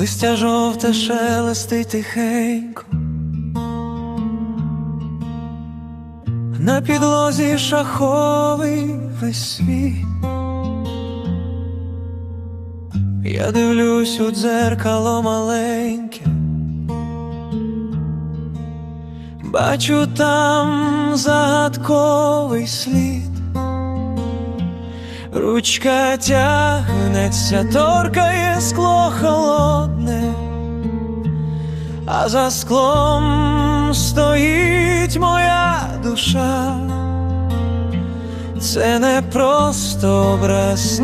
Листя жовте шелестить тихенько. На підлозі шаховий весь світ. Я дивлюсь у дзеркало маленьке, бачу там загадковий слід. Ручка тягнеться, торкає скло холодне, а за склом стоїть моя душа. Це не просто образ,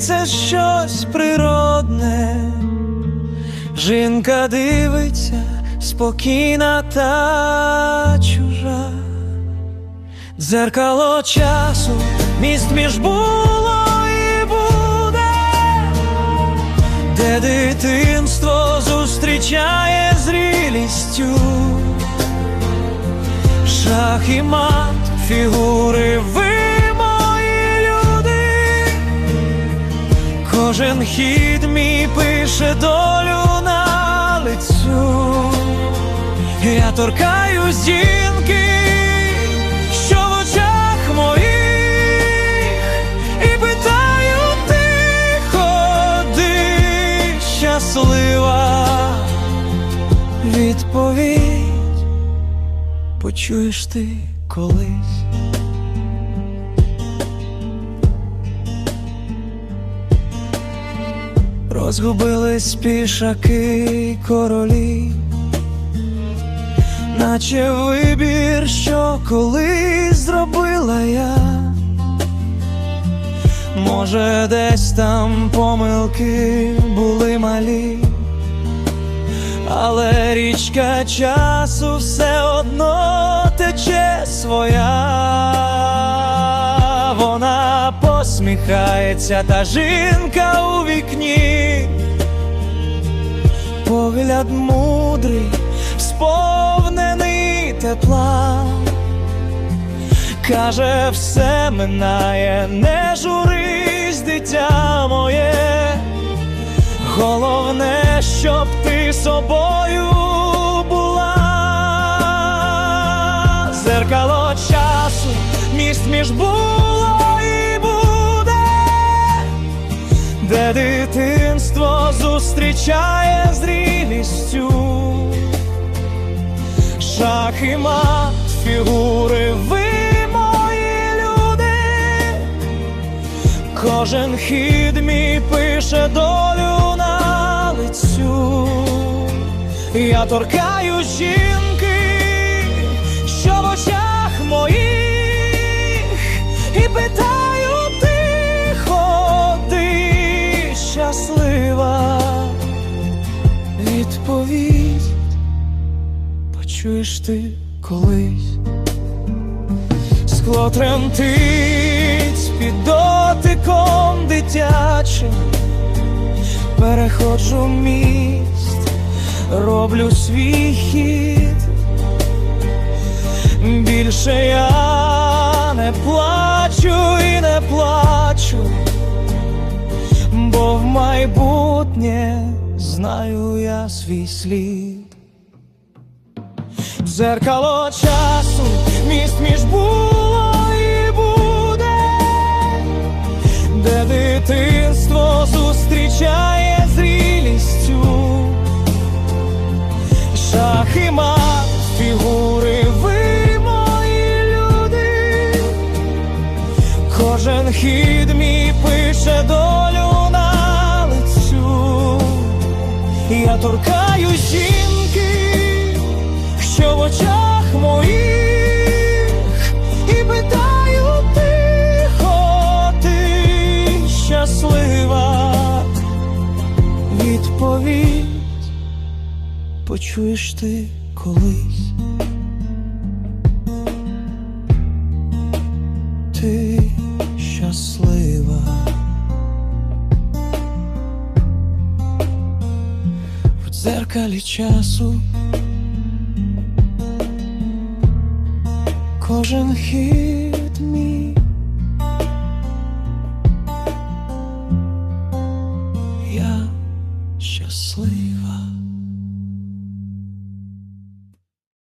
це щось природне. Жінка дивиться, спокійна та чужа. Дзеркало часу, міст між було дитинство зустрічає зрілістю, шах і мат, фігури ви мої люди, кожен хід мій пише долю на лицю. Я торкаюсь жінки, почуєш ти колись. Розгубились пішаки королі наче вибір, що колись зробила я. Може, десь там помилки були малі, але річка часу все одно тече своя. Вона посміхається, та жінка у вікні, погляд мудрий сповнений тепла, каже, все минає, не журись, дитя моє, головне, щоб ти собою була, зеркало часу, міст між було і буде, де дитинство зустрічає зрілістю шах і мат, фігури, ви мої люди, кожен хід мій пише долю лицю. Я торкаю жінки, що в очах моїх, і питаю тихо, ти щаслива. Відповідь почуєш ти колись, скло тремтить переходжу міст, роблю свій хід, більше я не плачу і не плачу, бо в майбутнє знаю я свій слід. Дзеркало часу, міст між було і буде, де дитинство зустрічає мат, фігури, ви мої люди, кожен хід мій пише долю на лицю, я торкаю жінки що в очах моїх, почуєш ти колись. Ти щаслива. В дзеркалі часу кожен хід мій.